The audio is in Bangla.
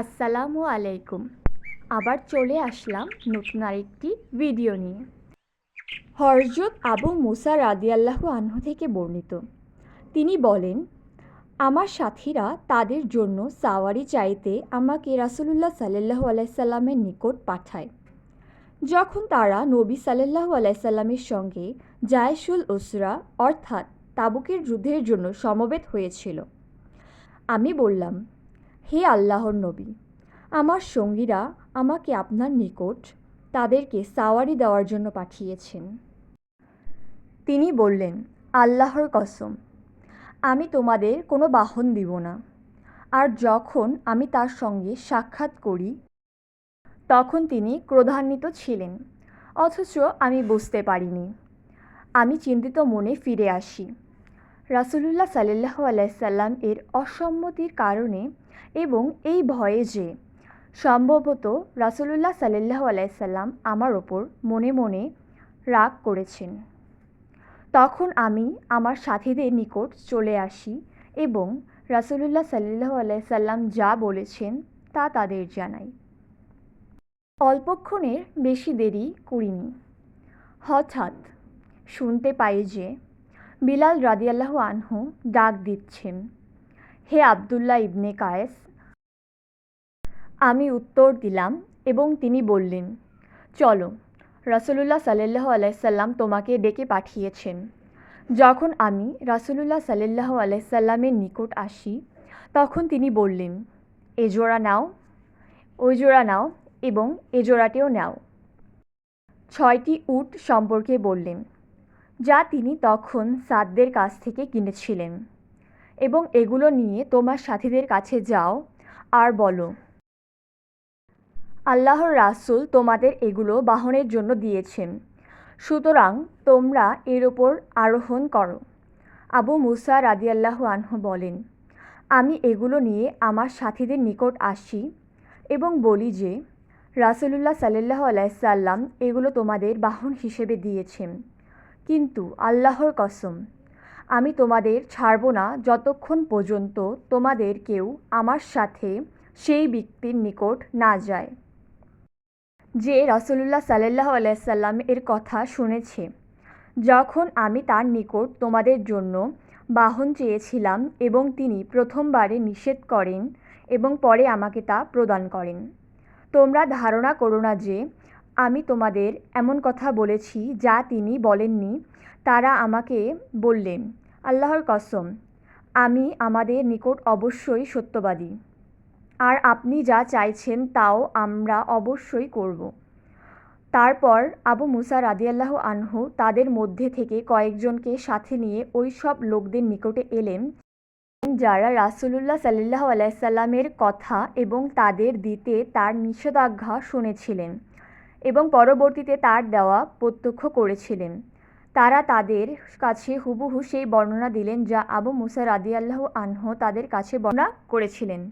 আসসালামু আলাইকুম। আবার চলে আসলাম নতুন আরেকটি ভিডিও নিয়ে। হরজত আবু মুসা রাদিয়াল্লাহু আনহু থেকে বর্ণিত। তিনি বলেন, আমার সাথীরা তাদের জন্য সাওয়ারি চাইতে আমাকে রাসূলুল্লাহ সাল্লাল্লাহু আলাইসাল্লামের নিকট পাঠায়। যখন তারা নবী সাল্লাল্লাহু আলাইসাল্লামের সঙ্গে জায়সুল উসরা অর্থাৎ তাবুকের যুদ্ধের জন্য সমবেত হয়েছিল। আমি বললাম হে আল্লাহর নবী, আমার সঙ্গীরা আমাকে আপনার নিকট তাদেরকে সাওয়ারি দেওয়ার জন্য পাঠিয়েছেন। তিনি বললেন, আল্লাহর কসম, আমি তোমাদের কোনো বাহন দিব না। আর যখন আমি তার সঙ্গে সাক্ষাৎ করি, তখন তিনি ক্রোধান্বিত ছিলেন, অথচ আমি বুঝতে পারিনি। আমি চিন্তিত মনে ফিরে আসি। রাসুলুল্লাহ সাল্লাহ আলাইসাল্লাম এর অসম্মতির কারণে এবং এই ভয়ে যে সম্ভবত রাসুলুল্লাহ সাল্লাহ আলাইসাল্লাম আমার ওপর মনে মনে রাগ করেছেন। তখন আমি আমার সাথীদের নিকট চলে আসি এবং রাসুলুল্লাহ সাল্লাহ আলাইসাল্লাম যা বলেছেন তা তাদের জানাই। অল্পক্ষণের বেশি দেরি করিনি। হঠাৎ শুনতে পাই যে বিলাল রাদিয়াল্লাহ আনহু ডাক দিচ্ছেন। হে আবদুল্লাহ ইবনে কায়েস, আমি উত্তর দিলাম এবং তিনি বললেন, চলো, রাসুলুল্লাহ সাল্লাহ আলাইসাল্লাম তোমাকে ডেকে পাঠিয়েছেন। যখন আমি রাসুলুল্লাহ সাল্লাহ আলাইসাল্লামের নিকট আসি, তখন তিনি বললেন, এ জোড়া নাও, ওই জোড়া নাও এবং এ জোড়াটিও নাও। ছয়টি উট সম্পর্কে বললেন, যা তিনি তখন সাদদের কাছ থেকে কিনেছিলেন। এবং এগুলো নিয়ে তোমার সাথীদের কাছে যাও আর বলো, আল্লাহর রাসুল তোমাদের এগুলো বাহনের জন্য দিয়েছেন। সুতরাং তোমরা এর ওপর আরোহণ করো। আবু মুসা রাদিয়াল্লাহু আনহু বলেন, আমি এগুলো নিয়ে আমার সাথীদের নিকট আসি এবং বলি যে, রাসুলুল্লাহ সাল্লাহ আলাইসাল্লাম এগুলো তোমাদের বাহন হিসেবে দিয়েছেন। কিন্তু আল্লাহর কসম আমি তোমাদের ছাড়ব না যতক্ষণ পর্যন্ত তোমাদের কেউ আমার সাথে সেই ব্যক্তির নিকট না যায়। যে রসুল্লাহ সাল্লাহ আলাইসাল্লাম এর কথা শুনেছে, যখন আমি তার নিকট তোমাদের জন্য বাহন চেয়েছিলাম এবং তিনি প্রথমবারে নিষেধ করেন এবং পরে আমাকে তা প্রদান করেন, তোমরা ধারণা করো না যে আমি তোমাদের এমন কথা বলেছি যা তিনি বলেননি, তারা আমাকে বললেন, আল্লাহর কসম, আমি আমাদের নিকট অবশ্যই সত্যবাদী। আর আপনি যা চাইছেন তাও আমরা অবশ্যই করব। তারপর আবু মুসা রাদিয়াল্লাহ আনহু তাদের মধ্যে থেকে কয়েকজনকে সাথে নিয়ে ওই সব লোকদের নিকটে এলেন, যারা রাসুলুল্লাহ সাল্লাহ আলাইসাল্লামের কথা এবং তাদের দিতে তার নিষেধাজ্ঞা শুনেছিলেন। এবং পরবর্তীতে তার দেওয়া প্রত্যক্ষ করেছিলেন। তারা তাদের কাছে হুবহু সেই বর্ণনা দিলেন যা আবু মুসা রাদিয়াল্লাহ আনহ তাদের কাছে বর্ণনা করেছিলেন।